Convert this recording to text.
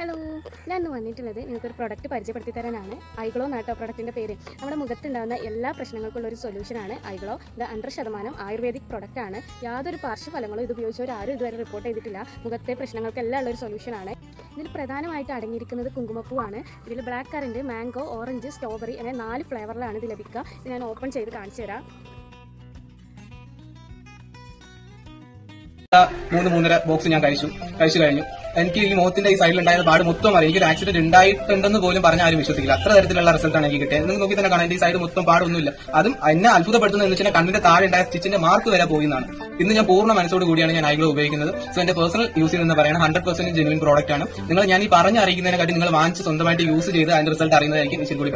Hello ഞാൻ വന്നിട്ടുള്ളത് നിങ്ങൾക്കൊരു പ്രൊഡക്റ്റ് പരിചയപ്പെടുത്തി തരാനാണ്. ഐഗ്ലോ നാട്ടോ പ്രൊഡക്റ്റിന്റെ പേര്. നമ്മുടെ മുഖത്തുണ്ടാകുന്ന എല്ലാ പ്രശ്നങ്ങൾക്കുള്ള ഒരു സൊല്യൂഷനാണ് ഐഗ്ലോ ഇത് ഹൺഡ്രഡ് ശതമാനം ആയുർവേദിക് പ്രൊഡക്റ്റാണ് യാതൊരു പാർശ്വഫലങ്ങളും ഇത് ഉപയോഗിച്ചവർ ആരും ഇതുവരെ റിപ്പോർട്ട് ചെയ്തിട്ടില്ല. മുഖത്തെ പ്രശ്നങ്ങൾക്കെല്ലാം ഉള്ള ഒരു സൊല്യൂഷനാണ് ഇതിൽ പ്രധാനമായിട്ട് അടങ്ങിയിരിക്കുന്നത് കുങ്കുമപ്പൂവാണ്. ഇതിൽ black currant mango orange strawberry അങ്ങനെ നാല് ഫ്ലേവറിലാണ് ഇത് ലഭിക്കുക. ഇത് ഞാൻ ഓപ്പൺ ചെയ്ത് കാണിച്ചു തരാം. മൂന്ന് മൂന്നര ബോക്സ് ഞാൻ കഴിച്ചു. കഴിച്ചു കഴിഞ്ഞു. എനിക്ക് ഈ മുഖത്തിന്റെ ഈ സൈഡിൽ ഉണ്ടായ പാട് മൊത്തം അറിയാം. എനിക്ക് ഒരു ആക്സിഡന്റ് ഉണ്ടായിട്ടുണ്ടെന്ന് പോലും പറഞ്ഞ ആരും വിശ്വസിക്കില്ല. അത്ര തരത്തിലുള്ള റിസൾട്ടാണ് എനിക്ക് കിട്ടിയത്. നിങ്ങൾ നോക്കി തന്നെ എന്റെ ഈ സൈഡ് മൊത്തം പാടൊന്നുമില്ല. അതും എന്നെ അത്ഭുതപ്പെടുത്തുന്നത് എന്ന് വെച്ചാൽ കണ്ണിന്റെ താഴെ ഉണ്ടായ സ്റ്റിച്ചിന്റെ മാർക്ക് വരെ പോയി എന്നാണ്. ഇന്ന് ഞാൻ പൂർണ മനസ്സോട് കൂടിയാണ് ഞാൻ ഐഗ്ലോ ഉപയോഗിക്കുന്നത്. സോ എന്റെ പേഴ്സണൽ യൂസിൽ എന്ന് പറയുന്നത് ഹൺഡ്രഡ് പെർസെന്റ് ജെനുവിൻ പ്രോഡക്റ്റ് ആണ്. നിങ്ങൾ ഞാൻ ഈ പറഞ്ഞ അറിയിക്കുന്നതിനെക്കാട്ടി നിങ്ങൾ വാങ്ങിച്ച് സ്വന്തമായിട്ട് യൂസ് ചെയ്ത് അതിന്റെ റിസൾട്ട് അറിയുന്നതായിരിക്കും ഇച്ചിരി കൂടി.